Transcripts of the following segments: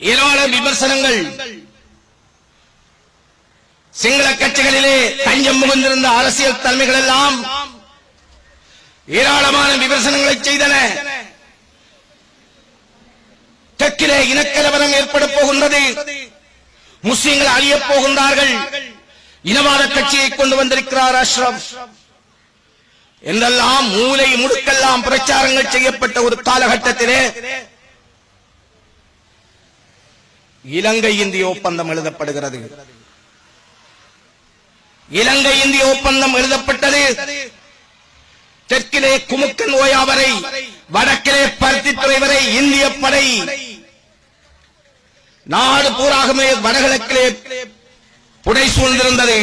ஏராள விமர்சனங்கள். சிங்கள கட்சிகளிலே தஞ்சம் புகுந்திருந்த அரசியல் தலைமைகள் எல்லாம் ஏராளமான விமர்சனங்களை செய்தன. தெற்கிலே இனக்கலவரம் ஏற்பட போகின்றது. முஸ்லிம்கள் அழியப் போகின்றார்கள். இனவாத கட்சியை கொண்டு வந்திருக்கிறார் அஷ்ரப். என்றெல்லாம் மூளை முடுக்கெல்லாம் பிரச்சாரங்கள் செய்யப்பட்ட ஒரு காலகட்டத்திலே இலங்கை இந்திய ஒப்பந்தம் எழுதப்படுகிறது. இலங்கை இந்திய ஒப்பந்தம் எழுதப்பட்டது. தெற்கிலே குமுக்கன் ஓயா வரை வடக்கிலே பருத்தித்துறை வரை இந்திய படை. நாடு பூராகவே வடகிழக்கிலே புடை சூழ்ந்திருந்தது.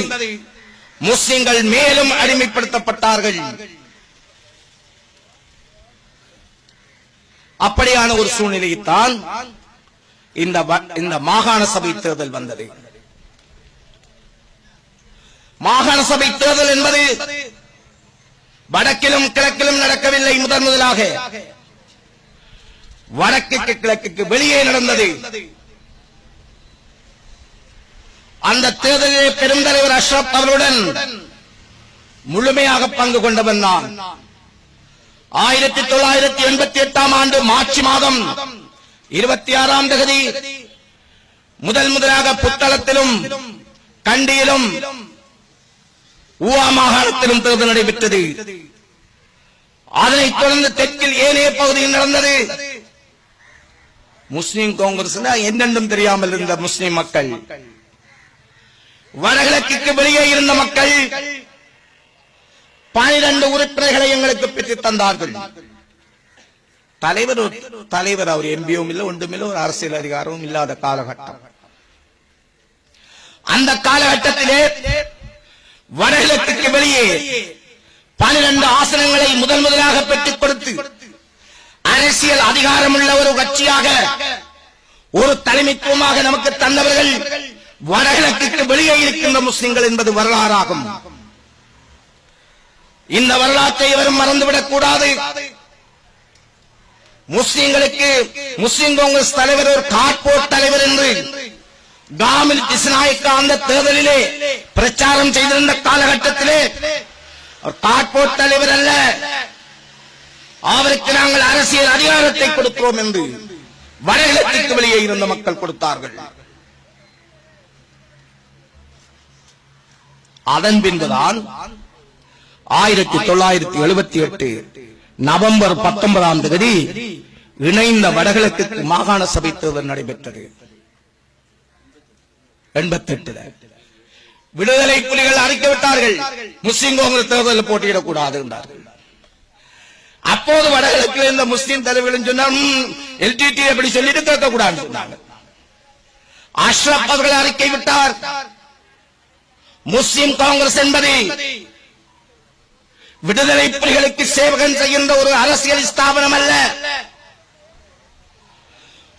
முஸ்லிம்கள் மேலும் அடிமைப்படுத்தப்பட்டார்கள். அப்படியான ஒரு சூழ்நிலையைத்தான் இந்த இந்த மாகாண சபை தேர்தல் வந்தது. மாகாண சபை தேர்தல் என்பது வடக்கிலும் கிழக்கிலும் நடக்கவில்லை முதன் முதலாக. வடக்குக்கு கிழக்குக்கு வெளியே நடந்தது. அந்த தேர்தலிலே பெருந்தலைவர் அஷ்ரப் அவருடன் முழுமையாக பங்கு கொண்டவன் நான். ஆயிரத்தி தொள்ளாயிரத்தி எண்பத்தி எட்டாம் ஆண்டு மார்ச் மாதம் இருபத்தி ஆறாம் தகுதி. முதல் முதலாக புத்தளத்திலும் கண்டியிலும் ஊவா மாகாணத்திலும் தேர்தல் நடைபெற்றது. அதனைத் தொடர்ந்து தெற்கில் ஏனைய பகுதியில் நடந்தது. முஸ்லிம் காங்கிரஸ் என்னென்றும் தெரியாமல் இருந்த முஸ்லிம் மக்கள். வடகிழக்கு வெளியே இருந்த மக்கள் பனிரெண்டு உறுப்பினர்களை எங்களுக்கு பெற்று தந்தார்கள். தலைவர் தலைவர் அவர் எம்பியும் இல்லை ஒன்றுமில்லை ஒரு அரசியல் அதிகாரமும் இல்லாத காலகட்டம். அந்த காலகட்டத்திலே வடகிழக்கு வெளியே பனிரெண்டு ஆசனங்களை முதல் முதலாக பெற்றுக் கொடுத்து அரசியல் அதிகாரம் உள்ள ஒரு கட்சியாக ஒரு தலைமைத்துவமாக நமக்கு தந்தவர்கள் வடகிழக்கு வெளியே இருக்கின்ற முஸ்லிம்கள் என்பது வரலாறாகும். இந்த வரலாற்றை எவரும் மறந்துவிடக் கூடாது. முஸ்லிம்களுக்கு முஸ்லிம் காங்கிரஸ் தலைவர் ஒரு காட்போர்ட் தலைவர் என்று காமில் திசுநாயக்கா அந்த தேர்தலிலே பிரச்சாரம் செய்திருந்த காலகட்டத்திலே. காட்போர்ட் தலைவர் அல்ல. அவருக்கு நாங்கள் அரசியல் அதிகாரத்தை கொடுக்கிறோம் என்று வடகிழக்கு வெளியே இருந்த மக்கள் கொடுத்தார்கள். அதன் பின்புதான் ஆயிரத்தி தொள்ளாயிரத்தி எழுபத்தி எட்டு நவம்பர் பத்தொன்பதாம் தேதி இணைந்த வடகிழக்கு மாகாண சபை தேர்தல் நடைபெற்றது. எண்பத்தி எட்டுல விடுதலை புலிகள் அறிக்கை விட்டார்கள். முஸ்லிம் காங்கிரஸ் தேர்தலில் போட்டியிடக்கூடாது என்றார்கள். அப்போது வடகிழக்கில் இருந்த முஸ்லிம் தலைவர்கள் சொன்னார் எல்டிடி எப்படி சொல்லிட்டு கேட்கக்கூடாதுன்னு சொன்னாங்க. அஷ்ரப் அவர்கள் அறிக்கை விட்டார். முஸ்லிம் காங்கிரஸ் என்பது விடுதலை புலிகளுக்கு சேவகம் செய்கின்ற ஒரு அரசியல் ஸ்தாபனம் அல்ல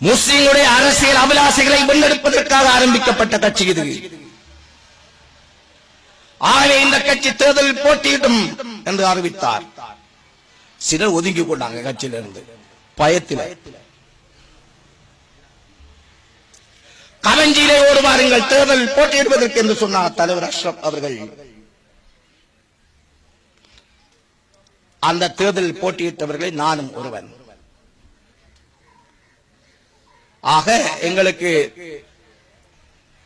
முஸ்லிம்களுடைய அரசியல் அபிலாசைகளை முன்னெடுப்பதற்காக ஆரம்பிக்கப்பட்ட கட்சி இது. ஆகவே இந்த கட்சி தேர்தலில் போட்டியிடும் என்று அறிவித்தார். சிலர் ஒதுங்கி கொண்டாங்க கட்சியிலிருந்து. பயத்தில். கவஞ்சியிலே ஓடுவாருங்கள் தேர்தல் போட்டியிடுவதற்கு என்று சொன்னார் தலைவர் அஷ்ரப் அவர்கள். அந்த தேர்தலில் போட்டியிட்டவர்களை நானும் ஒருவன். ஆக எங்களுக்கு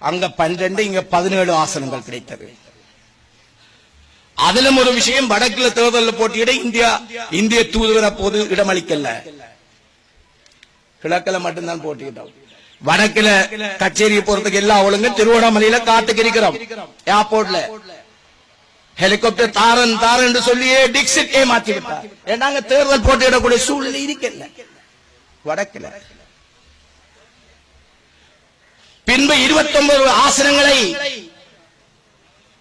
அங்க பன்னிரண்டு இங்க பதினேழு ஆசனங்கள் கிடைத்தது. அதிலும் ஒரு விஷயம் வடக்கில் தேர்தலில் போட்டியிட இந்தியா இந்திய தூதுவர் அப்போது இடமளிக்கல. கிழக்கில் மட்டும்தான் போட்டியிட்டோம். வடக்கில் கச்சேரியை போறதுக்கு எல்லா ஒழுங்கும் திருவண்ணாமலையில காத்துக்கு இருக்கிறோம். ஏர்போர்ட்ல ஹெலிகாப்டர் தாரன் தாரன் என்று சொல்லியே டிக்சிட் ஏமாத்தி விட்டார். ஏன்னா தேர்தல் போட்டியிடக்கூடிய சூழ்நிலை இருக்கல. வடக்குல. பின்பு 29 ஆசனங்களை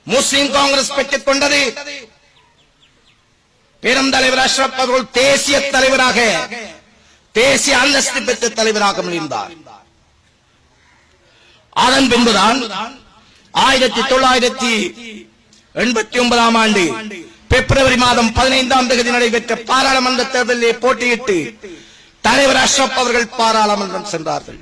முஸ்லிம் காங்கிரஸ் பெற்றுக் கொண்டது. பெருந்தலைவர் அஷ்ரப் அவர்கள் தேசிய தலைவராக தேசிய அந்தஸ்து பெற்ற தலைவராக முடிந்தார் அதன் பின்புதான் ஆயிரத்தி தொள்ளாயிரத்தி எண்பத்தி ஒன்பதாம் ஆண்டு பிப்ரவரி மாதம் பதினைந்தாம் தேதி நடைபெற்ற பாராளுமன்ற தேர்தலிலே போட்டியிட்டு தலைவர் அஷ்ரப் அவர்கள் பாராளுமன்றம் சென்றார்கள்.